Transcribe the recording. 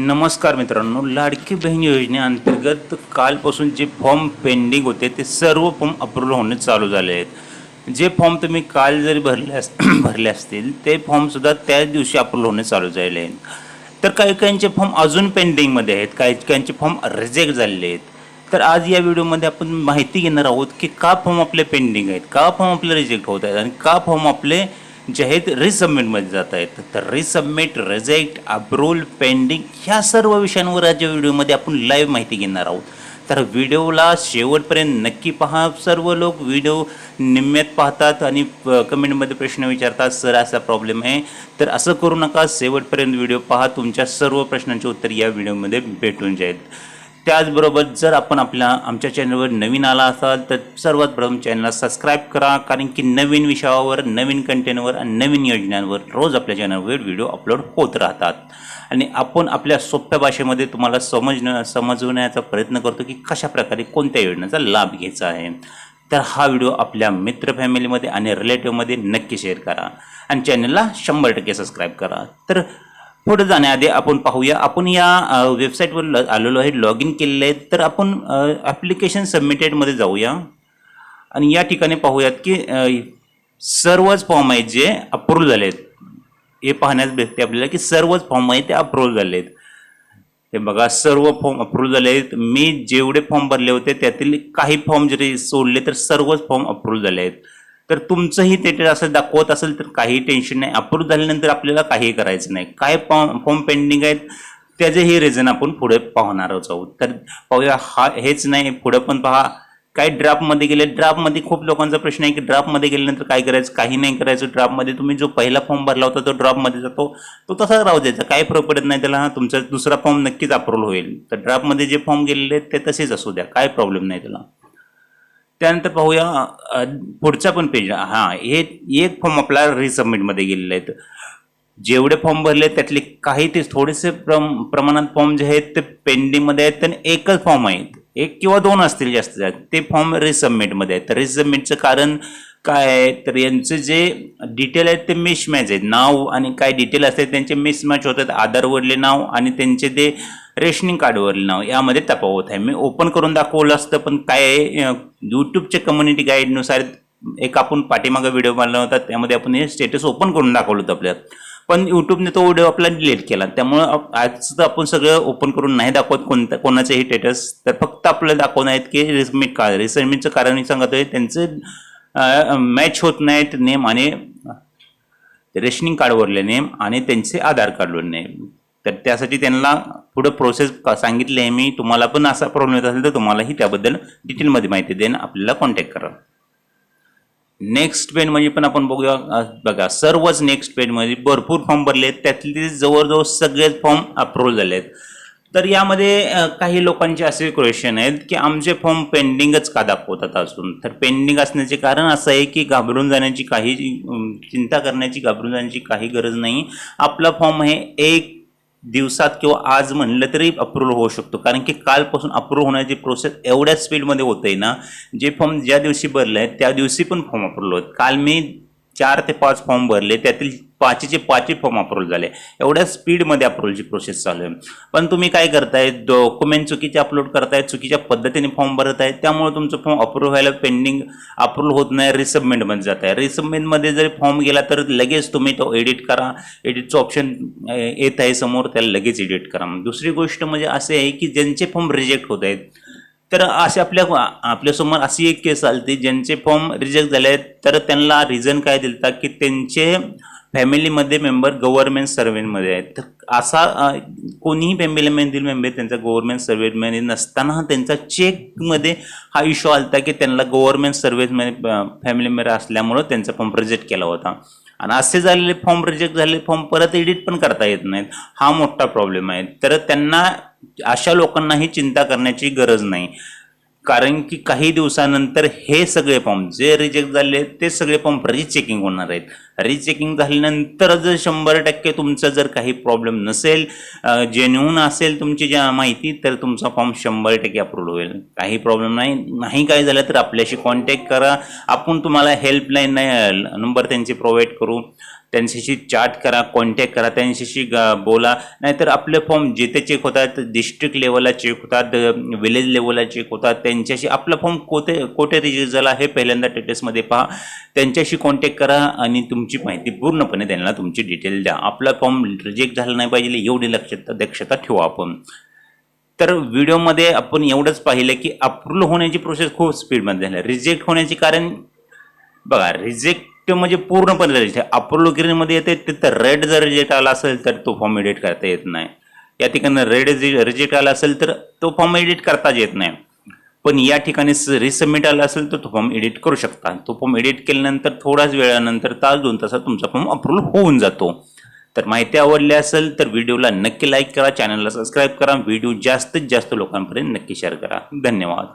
नमस्कार मित्रांनो लाडकी बहीण योजनेअंतर्गत कालपासून जे फॉर्म पेंडिंग होते ते सर्व फॉर्म अप्रूव्ह होणे चालू झाले आहेत. जे फॉर्म तुम्ही काल जरी भरले अस भरले असतील ते फॉर्मसुद्धा त्याच दिवशी अप्रूव्ह होणे चालू झाले आहेत. तर काही काहींचे फॉर्म अजून पेंडिंगमध्ये आहेत काही काहींचे फॉर्म रिजेक्ट झालेले आहेत. तर आज या व्हिडिओमध्ये आपण माहिती घेणार आहोत की का फॉर्म आपले पेंडिंग आहेत का फॉर्म आपले रिजेक्ट होत आहेत आणि का फॉर्म आपले जे आहेत रिसबमिटमध्ये जात आहेत. तर रिसबमिट रिजेक्ट अप्रूव्हल पेंडिंग ह्या सर्व विषयांवर आज या व्हिडिओमध्ये आपण लाईव्ह माहिती घेणार आहोत. तर व्हिडिओला शेवटपर्यंत नक्की पहा. सर्व लोक व्हिडिओ निम्म्यात पाहतात आणि कमेंटमध्ये प्रश्न विचारतात सर असा प्रॉब्लेम आहे. तर असं करू नका. शेवटपर्यंत व्हिडिओ पहा. तुमच्या सर्व प्रश्नांचे उत्तर या व्हिडिओमध्ये भेटून जाईल. त्याचबरोबर जर आपण आपल्या आमच्या चॅनलवर नवीन आला असाल तर सर्वात प्रथम चॅनलला सबस्क्राईब करा. कारण की नवीन विषयावर नवीन कंटेंटवर आणि नवीन योजनांवर रोज आपल्या चॅनलवर व्हिडिओ अपलोड होत राहतात. आणि आपण आपल्या सोप्या भाषेमध्ये तुम्हाला समजणं समजवण्याचा प्रयत्न करतो की कशा प्रकारे कोणत्या योजनेचा लाभ घ्यायचा आहे. तर हा व्हिडिओ आपल्या मित्र फॅमिलीमध्ये आणि रिलेटिव्हमध्ये नक्की शेअर करा. आणि चॅनलला शंभर टक्के सबस्क्राईब करा. तर पुढे जाण्याआधी आपण पाहूया. आपण या वेबसाईटवर ल आलेलो आहे लॉग इन केलेलं आहे. तर आपण ॲप्लिकेशन सबमिटेडमध्ये जाऊया. आणि या ठिकाणी पाहूयात की सर्वच फॉर्म आहेत जे अप्रूव्ह झाले आहेत हे पाहण्यास भेटते आपल्याला की सर्वच फॉर्म आहेत ते अप्रूव्ह झाले आहेत हे बघा सर्व फॉर्म अप्रूव्ह झाले आहेत. मी जेवढे फॉर्म भरले होते त्यातील काही फॉर्म जरी सोडले तर सर्वच फॉर्म अप्रूव्ह झाले आहेत. तर तुमचंही ते असं दाखवत असेल तर काही टेन्शन नाही. अप्रूव्ह झाल्यानंतर आपल्याला काही करायचं नाही. काय फॉर्म फॉर्म पेंडिंग आहेत त्याचेही रिझन आपण पुढे पाहणार आहोत. तर पाहूया हा हेच नाही पुढे पण पहा. काय ड्राफ्टमध्ये गेले ड्राफ्टमध्ये खूप लोकांचा प्रश्न आहे की ड्राफ्टमध्ये गेल्यानंतर काय करायचं काही नाही करायचं. ड्राफ्टमध्ये तुम्ही जो पहिला फॉर्म भरला होता तो ड्राफ्टमध्ये जातो. तो तसाच राहू द्यायचा. काय फरक पडत नाही त्याला तुमचा दुसरा फॉर्म नक्कीच अप्रूव्ह होईल. तर ड्राफ्टमध्ये जे फॉर्म गेलेले आहेत ते तसेच असू द्या. काय प्रॉब्लेम नाही त्याला. त्यानंतर पाहूया पुढचा पण पेज हां हे एक फॉर्म आपला रिसबमिटमध्ये गेलेले आहेत. जेवढे फॉर्म भरले त्यातले काही ते थोडेसे प्रम प्रमाणात फॉर्म जे आहेत ते पेंडिंगमध्ये आहेत आणि एकच फॉर्म आहेत. एक किंवा दोन असतील जास्त जास्त ते फॉर्म रिसबमिटमध्ये आहेत. तर रिसबमिटचं कारण काय आहे? तर यांचं जे डिटेल आहेत ते मिसमॅच आहेत. नाव आणि काय डिटेल असतात त्यांचे मिसमॅच होतात. आधारवरले नाव आणि त्यांचे ते रेशनिंग कार्डवरील नाव यामध्ये तफावत आहे. मी ओपन करून दाखवलं असतं पण काय आहे यूट्यूबच्या कम्युनिटी गाईडनुसार एक आपण पाठीमागं व्हिडिओ बनला होता त्यामध्ये आपण हे स्टेटस ओपन करून दाखवलं होतं आपल्याला. पण यूट्यूबने तो व्हिडिओ आपला डिलीट केला. त्यामुळं आजचं तर आपण सगळं ओपन करून नाही दाखवत कोणतं कोणाचंही स्टेटस तर फक्त आपल्याला दाखवणं आहेत की रिसमिट का रिसमिटचं कारण मी आहे त्यांचे मॅच होत नाहीत नेम आणि रेशनिंग कार्डवरले नेम आणि त्यांचे आधार कार्डवर नेम. तर त्यासाठी त्यांना पुढं प्रोसेस सांगितली आहे मी तुम्हाला पण असा प्रॉब्लेम येत असेल तर तुम्हालाही त्याबद्दल डिटेलमध्ये माहिती देणं आपल्याला कॉन्टॅक्ट करा. नेक्स्ट पेज म्हणजे पण आपण बघूया. बघा सर्वच नेक्स्ट पेजमध्ये भरपूर फॉर्म भरले आहेत. त्यातले जवळजवळ सगळेच फॉर्म अप्रूव्ह झाले आहेत. तर यामध्ये काही लोकांचे असे क्वेश्चन आहेत की आमचे फॉर्म पेंडिंगच का दाखवतात असून तर पेंडिंग असण्याचे कारण असं आहे की घाबरून जाण्याची काही चिंता करण्याची घाबरून जाण्याची काही गरज नाही. आपला फॉर्म हे एक दिवसात किंवा आज म्हणलं तरी अप्रूव्हल होऊ शकतो. कारण की कालपासून अप्रूव्ह होण्याची प्रोसेस एवढ्या स्पीडमध्ये होते ना जे फॉर्म ज्या दिवशी भरले आहेत त्या दिवशी पण फॉर्म अप्रूव्हल होत. काल मी चार ते पाच फॉर्म भरले त्यातील पाचीचे पाचही फॉर्म अप्रूव्ह झाले. एवढ्या स्पीडमध्ये अप्रूव्हलची प्रोसेस चालू आहे. पण तुम्ही काय करताय? डॉक्युमेंट चुकीचे अपलोड करताय चुकीच्या पद्धतीने फॉर्म भरत आहे त्यामुळे तुमचं फॉर्म अप्रूव्ह व्हायला पेंडिंग अप्रूव्ह होत नाही रिसबमेंटमध्ये जात आहे. रिसबमेंटमध्ये जरी फॉर्म गेला तर लगेच तुम्ही तो एडिट करा. एडिटचं ऑप्शन येत आहे समोर त्याला लगेच एडिट करा. दुसरी गोष्ट म्हणजे असे आहे की ज्यांचे फॉर्म रिजेक्ट होत आहेत तर असे आपल्या आपल्यासमोर अशी एक केस आली ज्यांचे फॉर्म रिजेक्ट झाले आहेत. तर त्यांना रिझन काय दिलता की त्यांचे फॅमिलीमध्ये मेंबर गव्हर्नमेंट सर्व्हेमध्ये आहेत. तर असा कोणीही फॅमिलीमधील मेंबर त्यांचा गव्हर्नमेंट सर्व्हेमध्ये नसताना त्यांचा चेकमध्ये हा इश्यू आलता की त्यांना गव्हर्नमेंट सर्व्हिसमध्ये फॅमिली मेंबर असल्यामुळं त्यांचा फॉर्म रिजेक्ट केला होता. आणि असे झालेले फॉर्म रिजेक्ट झालेले फॉर्म परत एडिट पण करता येत नाहीत. हा मोठा प्रॉब्लेम आहे. तर त्यांना अशा लोकांनाही चिंता करण्याची गरज नाही. कारण की काही दिवसानंतर हे सगळे पंप जे रिजेक्ट झाले ते सगळे पंप रिचेकिंग होणार आहेत. रिचेकिंग झाल्यानंतर जर शंभर टक्के तुमचा जर काही प्रॉब्लेम नसेल जेन्युन असेल तुमची ज्या माहिती तर तुमचा फॉर्म शंभर टक्के अप्रूव्ह होईल. काही प्रॉब्लेम नाही. नाही काय झालं तर आपल्याशी कॉन्टॅक्ट करा. आपण तुम्हाला हेल्पलाईन नाही नंबर त्यांचे प्रोव्हाइड करू. त्यांच्याशी चॅट करा कॉन्टॅक्ट करा. त्यांच्याशी ग- बोला. नाहीतर आपले फॉर्म जिथे चेक होतात डिस्ट्रिक्ट लेवलला चेक होतात विलेज लेवलला चेक होतात. त्यांच्याशी आपला फॉर्म कोठे कोठे रिजेक्ट झाला हे पहिल्यांदा टेटेसमध्ये पहा. त्यांच्याशी कॉन्टॅक्ट करा आणि तुम तुमची माहिती पूर्णपणे त्यांना तुमची डिटेल द्या. आपला फॉर्म रिजेक्ट झाला नाही पाहिजे एवढी लक्षात दक्षता ठेवा आपण. तर व्हिडिओमध्ये आपण एवढंच पाहिलं की अप्रूव्हल होण्याची प्रोसेस खूप स्पीडमध्ये झाली. रिजेक्ट होण्याचे कारण बघा रिजेक्ट म्हणजे पूर्णपणे रिजेक्ट अप्रूव्ह ग्रीनमध्ये येते तिथं रेड जर रिजेक्ट आला असेल तर तो फॉर्म एडिट करता येत नाही. या ठिकाणी रेड रिजेक्ट आला असेल तर तो फॉर्म एडिट करताच येत नाही. पण या ठिकाणी रिसबमिट आला असेल तर तो फॉर्म एडिट करू शकता. तो फॉर्म एडिट केल्यानंतर थोड्याच वेळानंतर तास दोन तासात तुमचा फॉर्म अप्रूव्ह होऊन जातो. तर माहिती आवडली असेल तर व्हिडिओला नक्की लाईक करा चॅनलला सबस्क्राईब करा. व्हिडिओ जास्तीत जास्त लोकांपर्यंत नक्की शेअर करा. धन्यवाद.